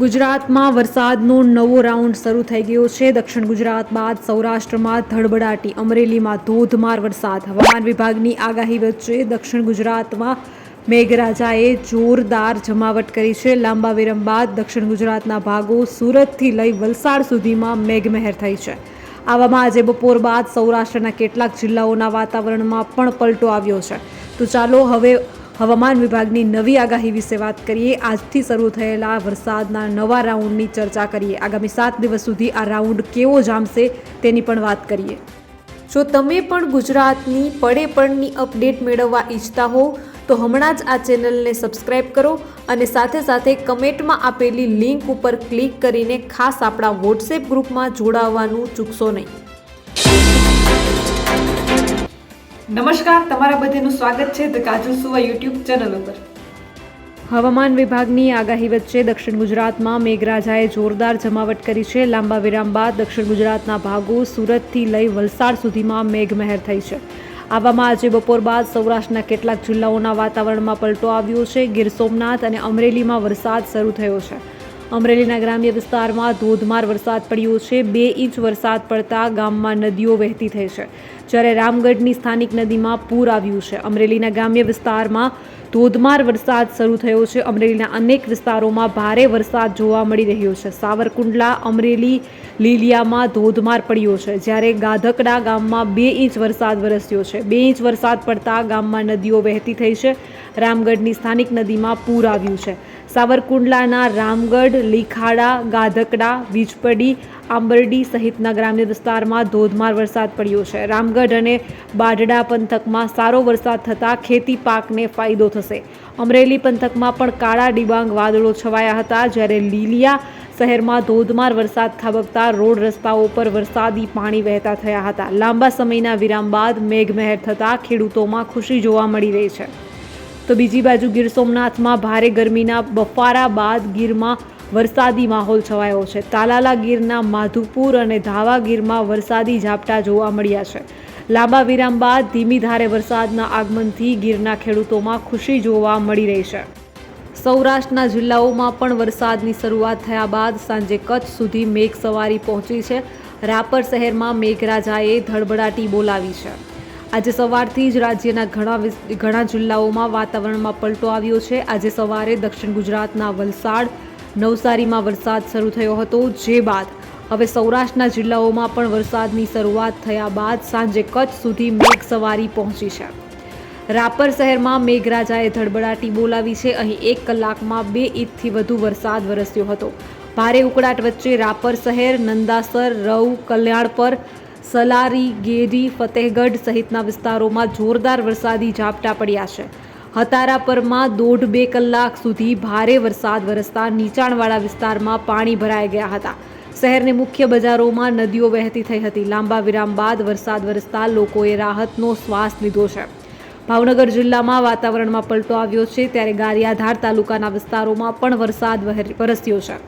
ગુજરાતમાં વરસાદનો નવો રાઉન્ડ શરૂ થઈ ગયો છે. દક્ષિણ ગુજરાત બાદ સૌરાષ્ટ્રમાં ધડબડાટી, અમરેલીમાં ધોધમાર વરસાદ. હવામાન વિભાગની આગાહી વચ્ચે દક્ષિણ ગુજરાતમાં મેઘરાજાએ જોરદાર જમાવટ કરી છે. લાંબા વિરમ બાદ દક્ષિણ ગુજરાતના ભાગો સુરતથી લઈ વલસાડ સુધીમાં મેઘમહેર થઈ છે. આવામાં આજે બપોર બાદ સૌરાષ્ટ્રના કેટલાક જિલ્લાઓના વાતાવરણમાં પણ પલટો આવ્યો છે. તો ચાલો હવે હવામાન વિભાગની નવી આગાહી વિશે વાત કરીએ. આજથી શરૂ થયેલા વરસાદના નવા રાઉન્ડની ચર્ચા કરીએ. આગામી સાત દિવસ સુધી આ રાઉન્ડ કેવો જામશે તેની પણ વાત કરીએ. જો તમે પણ ગુજરાતની પડે પડની અપડેટ મેળવવા ઈચ્છતા હો, તો હમણાં જ આ ચેનલને સબસ્ક્રાઇબ કરો અને સાથે સાથે કમેન્ટમાં આપેલી લિંક ઉપર ક્લિક કરીને ખાસ આપણા વોટ્સએપ ગ્રુપમાં જોડાવવાનું ચૂકશો નહીં. નમસ્કાર, તમારા બધાનું સ્વાગત છે ધ કાજલ સુવા યુટ્યુબ ચેનલ ઉપર. હવામાન વિભાગની આગાહી વચ્ચે દક્ષિણ ગુજરાતમાં મેઘરાજાએ જોરદાર જમાવટ કરી છે. લાંબા વિરામ બાદ દક્ષિણ ગુજરાતના ભાગો સુરતથી લઈ વલસાડ સુધીમાં મેઘમહેર થઈ છે. આવામાં આજે બપોર બાદ સૌરાષ્ટ્રના કેટલાક જિલ્લાઓના વાતાવરણમાં પલટો આવ્યો છે. ગીર સોમનાથ અને અમરેલીમાં વરસાદ શરૂ થયો છે. અમરેલીના ગ્રામ્ય વિસ્તારમાં ધોધમાર વરસાદ પડ્યો છે. બે ઇંચ વરસાદ પડતા ગામમાં નદીઓ વહેતી થઈ છે. જ્યારે રામગઢની સ્થાનિક નદીમાં પૂર આવ્યું છે. અમરેલીના ગ્રામ્ય વિસ્તારમાં ધોધમાર વરસાદ શરૂ થયો છે. અમરેલીના અનેક વિસ્તારોમાં ભારે વરસાદ જોવા મળી રહ્યો છે. સાવરકુંડલા, અમરેલી, લીલિયામાં ધોધમાર પડ્યો છે. જ્યારે ગાધકડા ગામમાં બે ઇંચ વરસાદ વરસ્યો છે. બે ઇંચ વરસાદ પડતા ગામમાં નદીઓ વહેતી થઈ છે. રામગઢની સ્થાનિક નદીમાં પૂર આવ્યું છે. સાવરકુંડલાના રામગઢ, લીખાડા, ગાધકડા, વીજપડી, આંબરડી સહિતના ગ્રામ્ય વિસ્તારમાં ધોધમાર વરસાદ પડ્યો છે. રામગઢ અને બાઢડા પંથકમાં સારો વરસાદ થતાં ખેતી પાકને ફાયદો થશે. અમરેલી પંથકમાં પણ કાળા ડિબાંગ વાદળો છવાયા હતા. જ્યારે લીલિયા શહેરમાં ધોધમાર વરસાદ ખાબકતા રોડ રસ્તાઓ પર વરસાદી પાણી વહેતા થયા હતા. લાંબા સમયના વિરામ બાદ મેઘમહેર થતાં ખેડૂતોમાં ખુશી જોવા મળી રહી છે. તો બીજી બાજુ ગીર સોમનાથમાં ભારે ગરમીના બફારા બાદ ગીરમાં વરસાદી માહોલ છવાયો છે. તાલાલા ગીરના માધુપુર અને ધાવા ગીરમાં વરસાદી ઝાપટા જોવા મળ્યા છે. લાંબા વિરામ બાદ ધીમી ધારે વરસાદના આગમનથી ગીરના ખેડૂતોમાં ખુશી જોવા મળી રહી છે. સૌરાષ્ટ્રના જિલ્લાઓમાં પણ વરસાદની શરૂઆત થયા બાદ સાંજે કચ્છ સુધી મેઘ સવારી પહોંચી છે. રાપર શહેરમાં મેઘરાજાએ ધડબડાટી બોલાવી છે. આજે સવારથી જ રાજ્યના ઘણા ઘણા જિલ્લાઓમાં વાતાવરણમાં પલટો આવ્યો છે. આજે સવારે દક્ષિણ ગુજરાતના વલસાડ, નવસારીમાં વરસાદ શરૂ થયો હતો જે બાદ હવે સૌરાષ્ટ્રના જિલ્લાઓમાં પણ વરસાદની શરૂઆત થયા બાદ સાંજે કચ્છ સુધી મેઘ સવારી પહોંચી છે. રાપર શહેરમાં મેઘરાજાએ ધડબડાટી બોલાવી છે. અહીં એક કલાકમાં બે ઇંચથી વધુ વરસાદ વરસ્યો હતો. ભારે ઉકળાટ વચ્ચે રાપર શહેર, નંદાસર, રવ, કલ્યાણપર સલારી, ગેરી, ફતેહગઢ સહિતના વિસ્તારોમાં જોરદાર વરસાદી ઝાપટા પડ્યા છે. હતારા પરમાં દોઢ બે કલાક સુધી ભારે વરસાદ વરસતા નીચાણવાળા વિસ્તારમાં પાણી ભરાઈ ગયા હતા. શહેરની મુખ્ય બજારોમાં નદીઓ વહેતી થઈ હતી. લાંબા વિરામ બાદ વરસાદ વરસતા લોકોએ રાહતનો શ્વાસ લીધો છે. ભાવનગર જિલ્લામાં વાતાવરણમાં પલટો આવ્યો છે. ત્યારે ગારિયાધાર તાલુકાના વિસ્તારોમાં પણ વરસાદ વરસ્યો છે.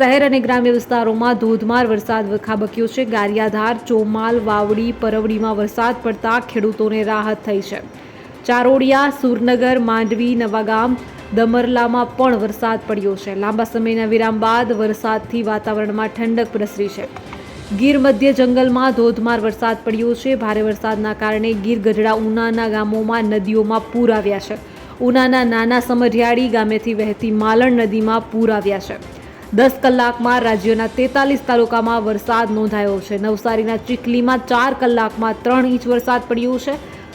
શહેર અને ગ્રામ્ય વિસ્તારોમાં ધોધમાર વરસાદ ખાબક્યો છે. ગારિયાધાર, ચોમાલ, વાવડી, પરવડીમાં વરસાદ પડતા ખેડૂતોને રાહત થઈ છે. ચારોડિયા, સુરનગર, માંડવી, નવાગામ, દમરલામાં પણ વરસાદ પડ્યો છે. લાંબા સમયના વિરામ બાદ વરસાદથી વાતાવરણમાં ઠંડક પ્રસરી છે. ગીર મધ્ય જંગલમાં ધોધમાર વરસાદ પડ્યો છે. ભારે વરસાદના કારણે ગીર ગઢડા ઉનાના ગામોમાં નદીઓમાં પૂર આવ્યા છે. ઉનાના નાના સમઢિયાળી ગામેથી વહેતી માલણ નદીમાં પૂર આવ્યા છે. દસ કલાકમાં રાજ્યના તેતાલીસ તાલુકામાં વરસાદ નોંધાયો છે. નવસારીના ચીખલીમાં ચાર કલાકમાં ત્રણ ઇંચ વરસાદ પડ્યો છે.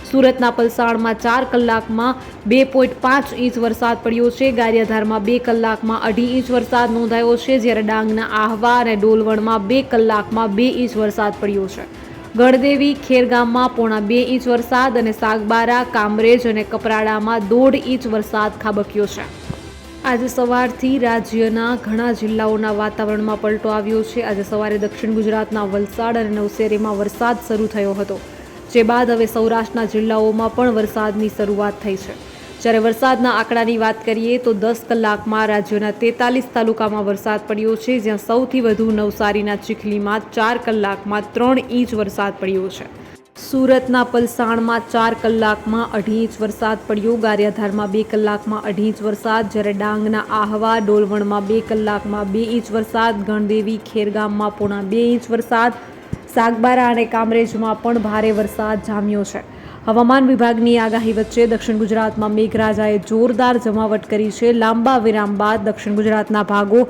સુરતના પલસાડમાં ચાર કલાકમાં બે પોઈન્ટ પાંચ ઇંચ વરસાદ પડ્યો છે. ગારિયાધારમાં બે કલાકમાં અઢી ઇંચ વરસાદ નોંધાયો છે. જ્યારે ડાંગના આહવા અને ડોલવણમાં બે કલાકમાં બે ઇંચ વરસાદ પડ્યો છે. ગણદેવી, ખેરગામમાં પોણા બે ઇંચ વરસાદ અને સાગબારા, કામરેજ અને કપરાડામાં દોઢ ઇંચ વરસાદ ખાબક્યો છે. આજે સવારથી રાજ્યના ઘણા જિલ્લાઓના વાતાવરણમાં પલટો આવ્યો છે. આજે સવારે દક્ષિણ ગુજરાતના વલસાડ અને નવસેરીમાં વરસાદ શરૂ થયો હતો. જે બાદ હવે સૌરાષ્ટ્રના જિલ્લાઓમાં પણ વરસાદની શરૂઆત થઈ છે. જ્યારે વરસાદના આંકડાની વાત કરીએ તો દસ કલાકમાં રાજ્યના તેતાલીસ તાલુકામાં વરસાદ પડ્યો છે. જ્યાં સૌથી વધુ નવસારીના ચીખલીમાં ચાર કલાકમાં ત્રણ ઇંચ વરસાદ પડ્યો છે. સુરતના પલસાણમાં ચાર કલાકમાં અઢી ઇંચ વરસાદ પડ્યો. ગારિયાધારમાં બે કલાકમાં અઢી ઇંચ વરસાદ. જ્યારે ડાંગના આહવા, ડોલવણમાં બે કલાકમાં બે ઇંચ વરસાદ. ગણદેવી, ખેરગામમાં પોણા બે ઇંચ વરસાદ. સાગબારા અને કામરેજમાં પણ ભારે વરસાદ જામ્યો છે. હવામાન વિભાગની આગાહી વચ્ચે દક્ષિણ ગુજરાતમાં મેઘરાજાએ જોરદાર જમાવટ કરી છે. લાંબા વિરામ બાદ દક્ષિણ ગુજરાતના ભાગો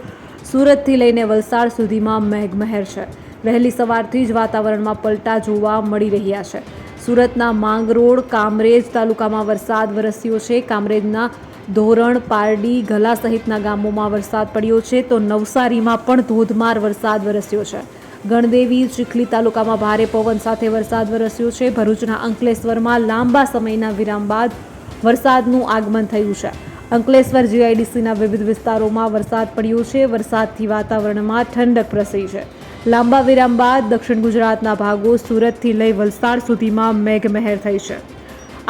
સુરતથી લઈને વલસાડ સુધીમાં મેઘમહેર છે. વહેલી સવારથી જ વાતાવરણમાં પલટા જોવા મળી રહ્યા છે. સુરતના માંગરોળ, કામરેજ તાલુકામાં વરસાદ વરસ્યો છે. કામરેજના ધોરણ, પારડી, ગલા સહિતના ગામોમાં વરસાદ પડ્યો છે તો નવસારીમાં પણ ધોધમાર વરસાદ વરસ્યો છે. ગણદેવી ચીખલી તાલુકામાં ભારે પવન સાથે વરસાદ વરસ્યો છે. ભરૂચના અંકલેશ્વરમાં લાંબા સમયના વિરામ બાદ વરસાદનું આગમન થયું છે. અંકલેશ્વર જીઆઈડીસીના વિવિધ વિસ્તારોમાં વરસાદ પડ્યો છે. વરસાદથી વાતાવરણમાં ઠંડક પ્રસરી છે. લાંબા વિરામ બાદ દક્ષિણ ગુજરાતના ભાગો સુરતથી લઈ વલસાડ સુધીમાં મેઘમહેર થઈ છે.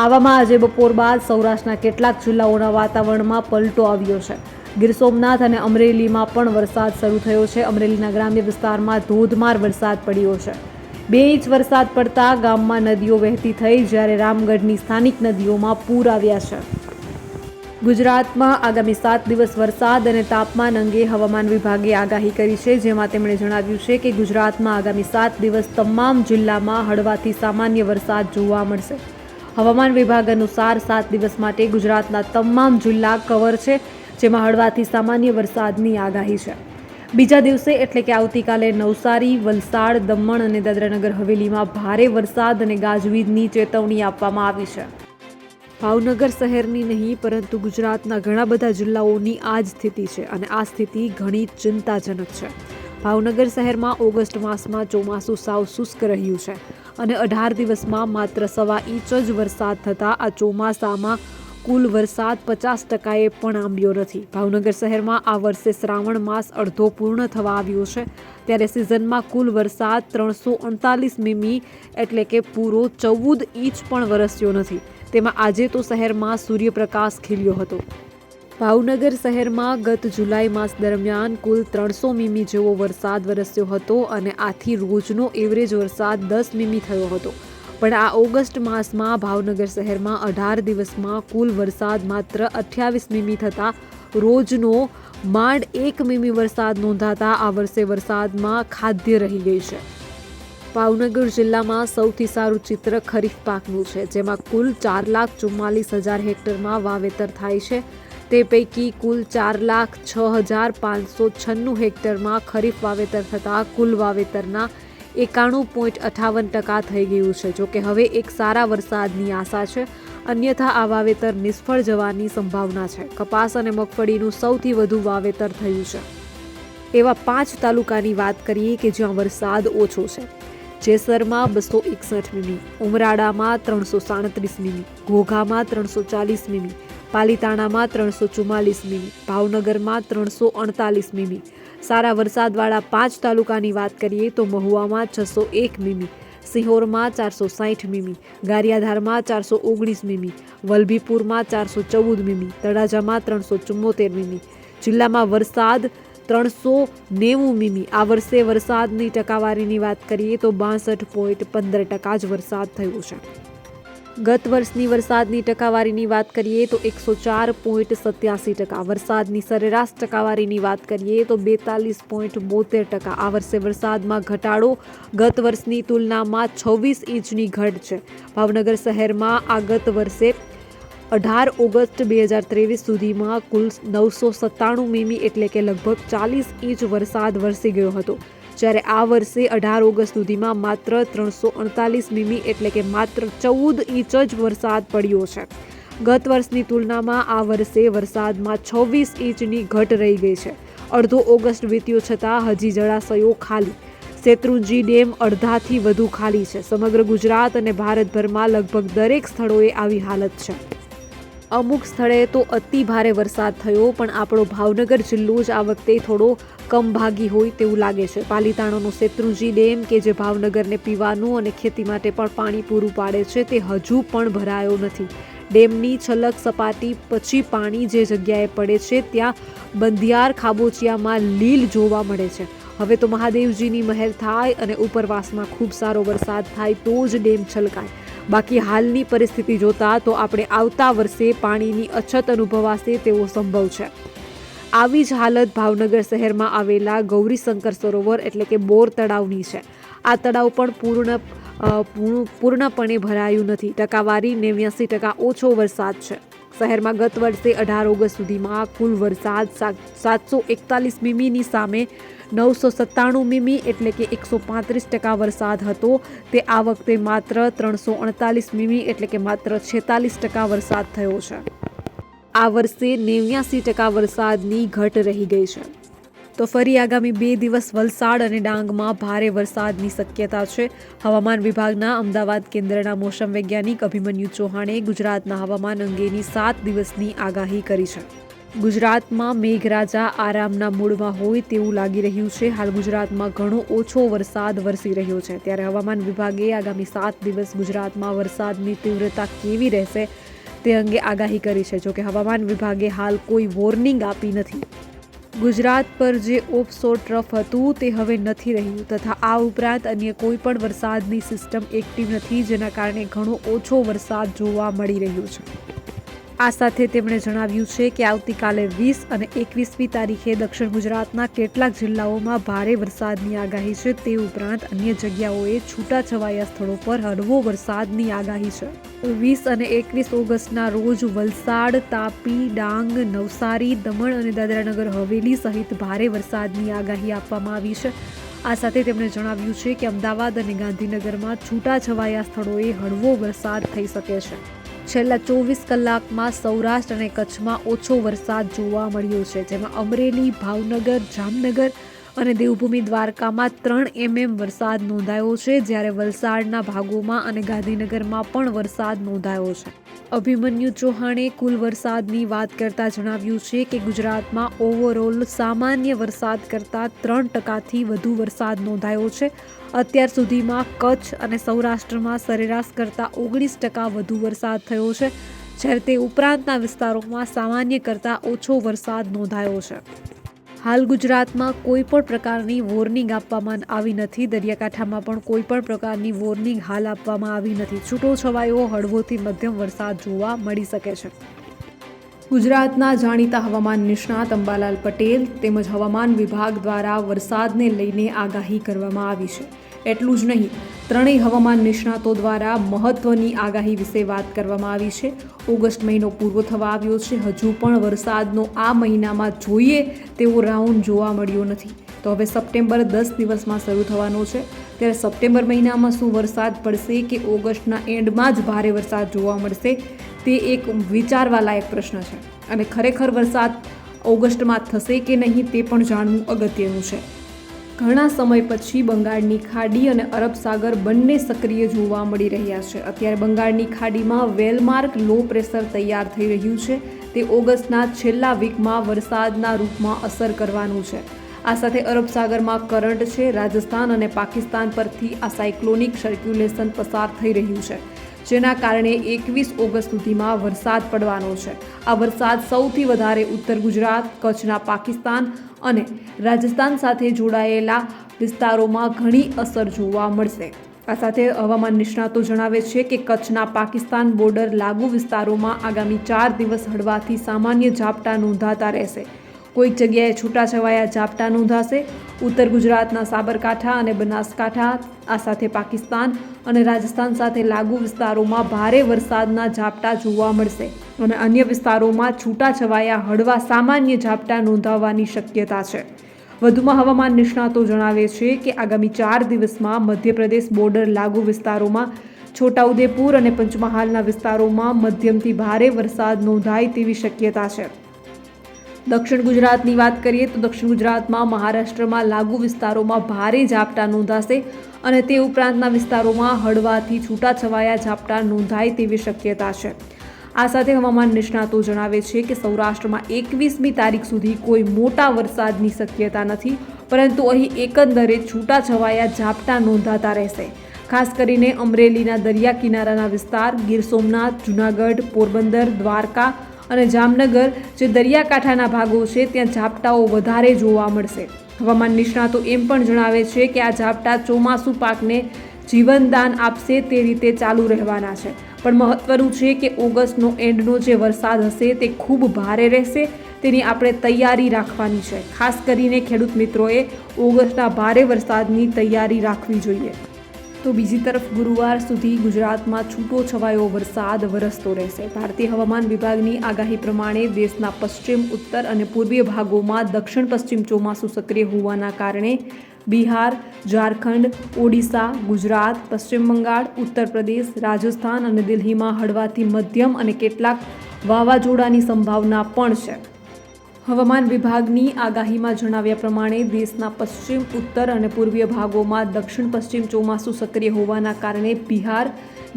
આવામાં આજે બપોર બાદ સૌરાષ્ટ્રના કેટલાક જિલ્લાઓના વાતાવરણમાં પલટો આવ્યો છે. ગીર સોમનાથ અને અમરેલીમાં પણ વરસાદ શરૂ થયો છે. અમરેલીના ગ્રામ્ય વિસ્તારમાં ધોધમાર વરસાદ પડ્યો છે. બે ઇંચ વરસાદ પડતા ગામમાં નદીઓ વહેતી થઈ, જ્યારે રામગઢની સ્થાનિક નદીઓમાં પૂર આવ્યા છે. ગુજરાતમાં આગામી સાત દિવસ વરસાદ અને તાપમાન અંગે હવામાન વિભાગે આગાહી કરી છે, જેમાં તેમણે જણાવ્યું છે કે ગુજરાતમાં આગામી સાત દિવસ તમામ જિલ્લામાં હળવાથી સામાન્ય વરસાદ જોવા મળશે. હવામાન વિભાગ અનુસાર સાત દિવસ માટે ગુજરાતના તમામ જિલ્લા કવર છે, જેમાં હળવાથી સામાન્ય વરસાદની આગાહી છે. બીજા દિવસે એટલે કે આવતીકાલે નવસારી, વલસાડ, દમણ અને દાદરાનગર હવેલીમાં ભારે વરસાદ અને ગાજવીજની ચેતવણી આપવામાં આવી છે. ભાવનગર શહેરની નહીં, પરંતુ ગુજરાતના ઘણા બધા જિલ્લાઓની આ જ સ્થિતિ છે અને આ સ્થિતિ ઘણી ચિંતાજનક છે. ભાવનગર શહેરમાં ઓગસ્ટ માસમાં ચોમાસું સાવ શુષ્ક રહ્યું છે અને અઢાર દિવસમાં માત્ર સવા ઇંચ જ વરસાદ થતાં આ ચોમાસામાં કુલ વરસાદ પચાસ ટકાએ પણ આંબ્યો નથી. ભાવનગર શહેરમાં આ વર્ષે શ્રાવણ માસ અડધો પૂર્ણ થવા આવ્યો છે, ત્યારે સિઝનમાં કુલ વરસાદ ત્રણસો અડતાલીસ મીમી એટલે કે પૂરો ચૌદ ઇંચ પણ વરસ્યો નથી. તેમાં આજે તો શહેરમાં સૂર્યપ્રકાશ ખીલ્યો હતો. ભાવનગર શહેરમાં ગત જુલાઈ માસ દરમિયાન કુલ ત્રણસો મીમી જેવો વરસાદ વરસ્યો હતો અને આથી રોજનો એવરેજ વરસાદ દસ મીમી થયો હતો. પણ આ ઓગસ્ટ માસમાં ભાવનગર શહેરમાં અઢાર દિવસમાં કુલ વરસાદ માત્ર અઠ્યાવીસ મીમી થતાં રોજનો માંડ એક મીમી વરસાદ નોંધાતા આ વર્ષે વરસાદમાં ખાદ્ય રહી ગઈ છે. ભાવનગર જિલ્લામાં સૌથી સારું ચિત્ર ખરીફ પાકનું છે, જેમાં કુલ ચાર લાખ ચુમ્માલીસ હજાર હેક્ટરમાં વાવેતર થાય છે. તે પૈકી કુલ ચાર લાખ છ હજાર પાંચસો છન્નું હેક્ટરમાં ખરીફ વાવેતર થતાં કુલ વાવેતરના એકાણું પોઈન્ટ અઠાવન ટકા થઈ ગયું છે જોકે હવે એક સારા વરસાદની આશા છે. અન્યથા આ વાવેતર નિષ્ફળ જવાની સંભાવના છે. કપાસ અને મગફળીનું સૌથી વધુ વાવેતર થયું છે. એવા પાંચ તાલુકાની વાત કરીએ કે જ્યાં વરસાદ ઓછો છે. જેસરમાં બસો એકસઠ મીમી ઉમરાડામાં ત્રણસો સાડત્રીસ મીમી, ઘોઘામાં ત્રણસો ચાલીસ મીમી, પાલીતાણામાં ત્રણસો ચુમ્માલીસ મીમી, ભાવનગરમાં ત્રણસો અડતાલીસ મીમી. સારા વરસાદવાળા પાંચ તાલુકાની વાત કરીએ તો મહુવામાં છસો એક મીમી, સિહોરમાં ચારસો સાઠ મીમી, ગારિયાધારમાં ચારસો ઓગણીસ મીમી, વલભીપુરમાં ચારસો ચૌદ મીમી, તળાજામાં ત્રણસો ચુમ્મોતેર મીમી. જિલ્લામાં વરસાદ ત્રણસો નેવું મીમી. આ વર્ષે વરસાદની ટકાવારીની વાત કરીએ તો બાસઠ પોઈન્ટ પંદર ટકા જ વરસાદ થયો છે. ગત વર્ષની વરસાદની ટકાવારીની વાત કરીએ તો એકસો ચાર પોઈન્ટ સત્યાસી ટકા. વરસાદની સરેરાશ ટકાવારીની વાત કરીએ તો બેતાલીસ પોઈન્ટ બોતેર ટકા. આ વર્ષે વરસાદમાં ઘટાડો ગત વર્ષની તુલનામાં છવ્વીસ ઇંચની ઘટ છે. ભાવનગર શહેરમાં આ ગત વર્ષે અઢાર ઓગસ્ટ બે હજાર ત્રેવીસ સુધીમાં કુલ નવસો સત્તાણું મીમી એટલે કે લગભગ ચાલીસ ઇંચ વરસાદ વરસી ગયો હતો. જ્યારે આ વર્ષે અઢાર ઓગસ્ટ સુધીમાં માત્ર ત્રણસો અડતાલીસ મીમી એટલે કે માત્ર ચૌદ ઇંચ જ વરસાદ પડ્યો છે. ગત વર્ષની તુલનામાં આ વર્ષે વરસાદમાં છવ્વીસ ઇંચની ઘટ રહી ગઈ છે. અડધો ઓગસ્ટ વીત્યો છતાં હજી જળાશયો ખાલી. શેત્રુંજી ડેમ અડધાથી વધુ ખાલી છે. સમગ્ર ગુજરાત અને ભારતભરમાં લગભગ દરેક સ્થળોએ આવી હાલત છે. અમુક સ્થળે તો અતિ ભારે વરસાદ થયો, પણ આપણો ભાવનગર જિલ્લો જ આ વખતે થોડો કમ ભાગી હોય તેવું લાગે છે. પાલીતાણાનો શેત્રુંજી ડેમ કે જે ભાવનગરને પીવાનું અને ખેતી માટે પણ પાણી પૂરું પાડે છે, તે હજુ પણ ભરાયો નથી. ડેમની છલક સપાટી પછી પાણી જે જગ્યાએ પડે છે, ત્યાં બંધિયાર ખાબોચિયામાં લીલ જોવા મળે છે. હવે તો મહાદેવજીની મહેર થાય અને ઉપરવાસમાં ખૂબ સારો વરસાદ થાય તો જ ડેમ છલકાય. બાકી હાલની પરિસ્થિતિ જોતા તો આપણે આવતા વર્ષે પાણીની અછત અનુભવાશે તેવો સંભવ છે. આવી જ હાલત ભાવનગર શહેરમાં આવેલા ગૌરીશંકર સરોવર એટલે કે બોર તળાવની છે. આ તળાવ પણ પૂર્ણ પૂર્ણ- પૂર્ણપણે ભરાયું નથી. ટકાવારી નેવ્યાસી ટકા ઓછો વરસાદ છે. શહેરમાં ગત વર્ષે અઢાર ઓગસ્ટ સુધીમાં કુલ વરસાદ સાતસો એકતાલીસ મીમીની સામે નવસો સત્તાણું મીમી એટલે કે એકસો પાંત્રીસ ટકા વરસાદ હતો. તે આ વખતે માત્ર ત્રણસો અડતાલીસ મીમી એટલે કે માત્ર છેતાલીસ ટકા વરસાદ થયો છે. આ વર્ષે નેવ્યાસી ટકા વરસાદની ઘટ રહી ગઈ છે. તો ફરી આગામી બે દિવસ વલસાડ અને ડાંગમાં ભારે વરસાદની શક્યતા છે. હવામાન વિભાગના અમદાવાદ કેન્દ્રના મોસમ વૈજ્ઞાનિક અભિમન્યુ ચૌહાણે ગુજરાતના હવામાન અંગેની સાત દિવસની આગાહી કરી છે. ગુજરાતમાં મેઘરાજા આરામના મૂળમાં હોય તેવું લાગી રહ્યું છે. હાલ ગુજરાતમાં ઘણો ઓછો વરસાદ વરસી રહ્યો છે. ત્યારે હવામાન વિભાગે આગામી સાત દિવસ ગુજરાતમાં વરસાદની તીવ્રતા કેવી રહેશે તે અંગે આગાહી કરી છે. જોકે હવામાન વિભાગે હાલ કોઈ વોર્નિંગ આપી નથી. ગુજરાત પર જે ઓફશોર ટ્રફ હતું તે હવે નથી રહ્યું તથા આ ઉપરાંત અન્ય કોઈ પણ વરસાદની સિસ્ટમ એક્ટિવ નથી જેના કારણે ઘણો ઓછો વરસાદ જોવા મળી રહ્યો છે. આ સાથે તેમણે જણાવ્યું છે કે આવતીકાલે વીસ અને એકવીસમી તારીખે દક્ષિણ ગુજરાતના કેટલાક જિલ્લાઓમાં ભારે વરસાદની આગાહી છે. તે ઉપરાંત અન્ય જગ્યાઓએ છૂટાછવાયા સ્થળો પર હળવો વરસાદની આગાહી છે. વીસ અને એકવીસ ઓગસ્ટના રોજ વલસાડ, તાપી, ડાંગ, નવસારી, દમણ અને દાદરાનગર હવેલી સહિત ભારે વરસાદની આગાહી આપવામાં આવી છે. આ સાથે તેમણે જણાવ્યું છે કે અમદાવાદ અને ગાંધીનગરમાં છૂટાછવાયા સ્થળોએ હળવો વરસાદ થઈ શકે છે. છેલ્લા ચોવીસ કલાકમાં સૌરાષ્ટ્ર અને કચ્છમાં ઓછો વરસાદ જોવા મળ્યો છે, જેમાં અમરેલી, ભાવનગર, જામનગર અને દેવભૂમિ દ્વારકામાં ત્રણ એમએમ વરસાદ નોંધાયો છે. જ્યારે વલસાડના ભાગોમાં અને ગાંધીનગરમાં પણ વરસાદ નોંધાયો છે. અભિમન્યુ ચૌહાણે કુલ વરસાદની વાત કરતા જણાવ્યું છે કે ગુજરાતમાં ઓવરઓલ સામાન્ય વરસાદ કરતાં ત્રણ ટકાથી વધુ વરસાદ નોંધાયો છે. અત્યાર સુધીમાં કચ્છ અને સૌરાષ્ટ્રમાં સરેરાશ કરતાં ઓગણીસ ટકા વધુ વરસાદ થયો છે. જ્યારે તે ઉપરાંતના વિસ્તારોમાં સામાન્ય કરતાં ઓછો વરસાદ નોંધાયો છે. હાલ ગુજરાતમાં કોઈ પણ પ્રકારની વોર્નિંગ આપવામાં આવી નથી. દરિયાકાંઠામાં પણ કોઈ પણ પ્રકારની વોર્નિંગ હાલ આપવામાં આવી નથી. છૂટો છવાયો હળવોથી મધ્યમ વરસાદ જોવા મળી શકે છે. ગુજરાતના જાણીતા હવામાન નિષ્ણાત અંબાલાલ પટેલ તેમજ હવામાન વિભાગ દ્વારા વરસાદને લઈને આગાહી કરવામાં આવી છે. એટલું જ નહીં ત્રણેય હવામાન નિષ્ણાતો દ્વારા મહત્વની આગાહી વિશે વાત કરવામાં આવી છે. ઓગસ્ટ મહિનો પૂરો થવા આવ્યો છે. હજુ પણ વરસાદનો આ મહિનામાં જોઈએ તેવો રાઉન્ડ જોવા મળ્યો નથી. તો હવે સપ્ટેમ્બર દસ દિવસમાં શરૂ થવાનો છે. ત્યારે સપ્ટેમ્બર મહિનામાં શું વરસાદ પડશે કે ઓગસ્ટના એન્ડમાં જ ભારે વરસાદ જોવા મળશે? તે એક વિચારવા લાયક પ્રશ્ન છે. અને ખરેખર વરસાદ ઓગસ્ટમાં થશે કે નહીં તે પણ જાણવું અગત્યનું છે. ઘણા સમય પછી બંગાળની ખાડી અને અરબ સાગર બંને સક્રિય જોવા મળી રહ્યા છે. અત્યારે બંગાળની ખાડીમાં વેલમાર્ક લો પ્રેશર તૈયાર થઈ રહ્યું છે. તે ઓગસ્ટના છેલ્લા વીકમાં વરસાદના રૂપમાં અસર કરવાનું છે. આ સાથે અરબ સાગરમાં કરંટ છે. રાજસ્થાન અને પાકિસ્તાન પરથી આ સાયક્લોનિક સર્ક્યુલેશન પસાર થઈ રહ્યું છે. જેના કારણે એકવીસ ઓગસ્ટ સુધીમાં વરસાદ પડવાનો છે. આ વરસાદ સૌથી વધારે ઉત્તર ગુજરાત, કચ્છના પાકિસ્તાન અને રાજસ્થાન સાથે જોડાયેલા વિસ્તારોમાં ઘણી અસર જોવા મળશે. આ સાથે હવામાન નિષ્ણાતો જણાવે છે કે કચ્છના પાકિસ્તાન બોર્ડર લાગુ વિસ્તારોમાં આગામી ચાર દિવસ હળવાથી સામાન્ય ઝાપટા નોંધાતા રહેશે. કોઈક જગ્યાએ છૂટાછવાયા ઝાપટા નોંધાશે. ઉત્તર ગુજરાતના સાબરકાંઠા અને બનાસકાંઠા, આ સાથે પાકિસ્તાન અને રાજસ્થાન સાથે લાગુ વિસ્તારોમાં ભારે વરસાદના ઝાપટા જોવા મળશે અને અન્ય વિસ્તારોમાં છૂટાછવાયા હળવા સામાન્ય ઝાપટા નોંધાવવાની શક્યતા છે. વધુમાં હવામાન નિષ્ણાતો જણાવે છે કે આગામી ચાર દિવસમાં મધ્યપ્રદેશ બોર્ડર લાગુ વિસ્તારોમાં છોટાઉદેપુર અને પંચમહાલના વિસ્તારોમાં મધ્યમથી ભારે વરસાદ નોંધાય તેવી શક્યતા છે. દક્ષિણ ગુજરાતની વાત કરીએ તો દક્ષિણ ગુજરાતમાં મહારાષ્ટ્રમાં લાગુ વિસ્તારોમાં ભારે ઝાપટા નોંધાશે અને તે ઉપરાંતના વિસ્તારોમાં હળવાથી છૂટાછવાયા ઝાપટા નોંધાય તેવી શક્યતા છે. આ સાથે હવામાન નિષ્ણાતો જણાવે છે કે સૌરાષ્ટ્રમાં એકવીસમી તારીખ સુધી કોઈ મોટા વરસાદની શક્યતા નથી, પરંતુ અહીં એકંદરે છૂટાછવાયા ઝાપટા નોંધાતા રહેશે. ખાસ કરીને અમરેલીના દરિયા કિનારાના વિસ્તાર, ગીર સોમનાથ, જૂનાગઢ, પોરબંદર, દ્વારકા અને જામનગર, જે દરિયાકાંઠાના ભાગો છે, ત્યાં ઝાપટાઓ વધારે જોવા મળશે. હવામાન નિષ્ણાતો એમ પણ જણાવે છે કે આ ઝાપટા ચોમાસુ પાકને જીવનદાન આપશે તે રીતે ચાલુ રહેવાના છે. પણ મહત્વનું છે કે ઓગસ્ટનો એન્ડનો જે વરસાદ હશે તે ખૂબ ભારે રહેશે. તેની આપણે તૈયારી રાખવાની છે. ખાસ કરીને ખેડૂત મિત્રોએ ઓગસ્ટના ભારે વરસાદની તૈયારી રાખવી જોઈએ. તો બીજી તરફ ગુરુવાર સુધી ગુજરાતમાં છૂટો છવાયો વરસાદ વરસતો રહેશે. ભારતીય હવામાન વિભાગની આગાહી પ્રમાણે દેશના પશ્ચિમ, ઉત્તર અને પૂર્વીય ભાગોમાં દક્ષિણ, પશ્ચિમ ચોમાસું સક્રિય હોવાના કારણે બિહાર, ઝારખંડ, ઓડિશા, ગુજરાત, પશ્ચિમ બંગાળ, ઉત્તર પ્રદેશ, રાજસ્થાન અને દિલ્હીમાં હળવાથી મધ્યમ અને કેટલાક વાવાઝોડાની સંભાવના પણ છે. હવામાન વિભાગની આગાહીમાં જણાવ્યા પ્રમાણે દેશના પશ્ચિમ, ઉત્તર અને પૂર્વીય ભાગોમાં દક્ષિણ, પશ્ચિમ ચોમાસું સક્રિય હોવાના કારણે બિહાર,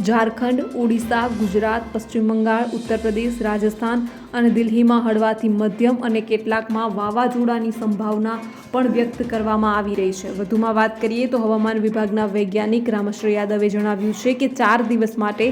ઝારખંડ, ઓડિશા, ગુજરાત, પશ્ચિમ બંગાળ, ઉત્તર પ્રદેશ, રાજસ્થાન અને દિલ્હીમાં હળવાથી મધ્યમ અને કેટલાકમાં વાવાઝોડાની સંભાવના પણ વ્યક્ત કરવામાં આવી રહી છે. વધુમાં વાત કરીએ તો હવામાન વિભાગના વૈજ્ઞાનિક રામશ્રી યાદવે જણાવ્યું છે કે ચાર દિવસ માટે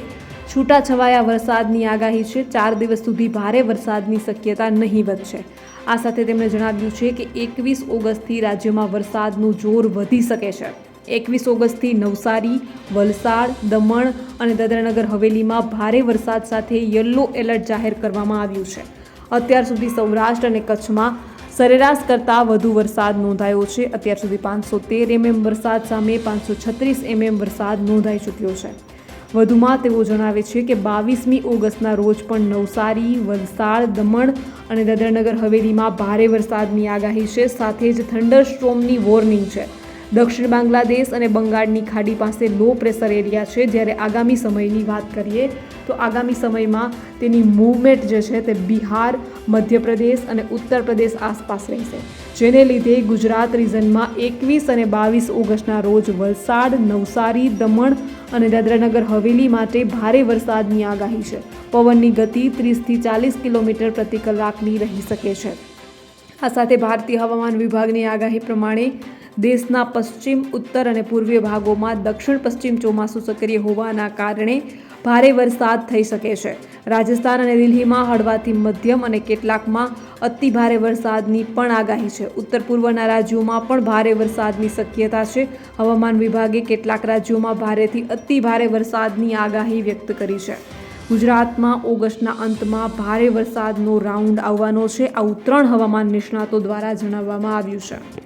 છૂટાછવાયા વરસાદની આગાહી છે. ચાર દિવસ સુધી ભારે વરસાદની શક્યતા નહીવત છે આ સાથે તેમણે જણાવ્યું છે કે એકવીસ ઓગસ્ટથી રાજ્યમાં વરસાદનું જોર વધી શકે છે. એકવીસ ઓગસ્ટથી નવસારી, વલસાડ, દમણ અને દાદરાનગર હવેલીમાં ભારે વરસાદ સાથે યલો એલર્ટ જાહેર કરવામાં આવ્યું છે. અત્યાર સુધી સૌરાષ્ટ્ર અને કચ્છમાં સરેરાશ કરતાં વધુ વરસાદ નોંધાયો છે. અત્યાર સુધી પાંચસો તેર એમએમ વરસાદ સામે પાંચસો છત્રીસ એમએમ વરસાદ નોંધાઈ ચૂક્યો છે. વધુમાં તેઓ જણાવે છે કે બાવીસમી ઓગસ્ટના રોજ પણ નવસારી, વલસાડ, દમણ અને દાદરાનગર હવેલીમાં ભારે વરસાદની આગાહી છે. સાથે જ થંડર સ્ટ્રોમની વોર્નિંગ છે. દક્ષિણ બાંગ્લાદેશ અને બંગાળની ખાડી પાસે લો પ્રેશર એરિયા છે. જ્યારે આગામી સમયની વાત કરીએ તો આગામી સમયમાં તેની મૂવમેન્ટ જે છે તે બિહાર, મધ્યપ્રદેશ અને ઉત્તર પ્રદેશ આસપાસ રહેશે. જેને લીધે ગુજરાત રિજનમાં એકવીસ અને બાવીસ ઓગસ્ટના રોજ વલસાડ, નવસારી, દમણ અને દાદરાનગર હવેલી માટે ભારે વરસાદની આગાહી છે. પવનની ગતિ ત્રીસથી ચાલીસ કિલોમીટર પ્રતિ કલાકની રહી શકે છે. આ સાથે ભારતીય હવામાન વિભાગની આગાહી પ્રમાણે દેશના પશ્ચિમ, ઉત્તર અને પૂર્વીય ભાગોમાં દક્ષિણ પશ્ચિમ ચોમાસું સક્રિય હોવાના કારણે ભારે વરસાદ થઈ શકે છે. રાજસ્થાન અને દિલ્હીમાં હળવાથી મધ્યમ અને કેટલાકમાં અતિ ભારે વરસાદની પણ આગાહી છે. ઉત્તર પૂર્વના રાજ્યોમાં પણ ભારે વરસાદની શક્યતા છે. હવામાન વિભાગે કેટલાક રાજ્યોમાં ભારેથી અતિ ભારે વરસાદની આગાહી વ્યક્ત કરી છે. ગુજરાતમાં ઓગસ્ટના અંતમાં ભારે વરસાદનો રાઉન્ડ આવવાનો છે. આવું ત્રણ હવામાન નિષ્ણાતો દ્વારા જણાવવામાં આવ્યું છે.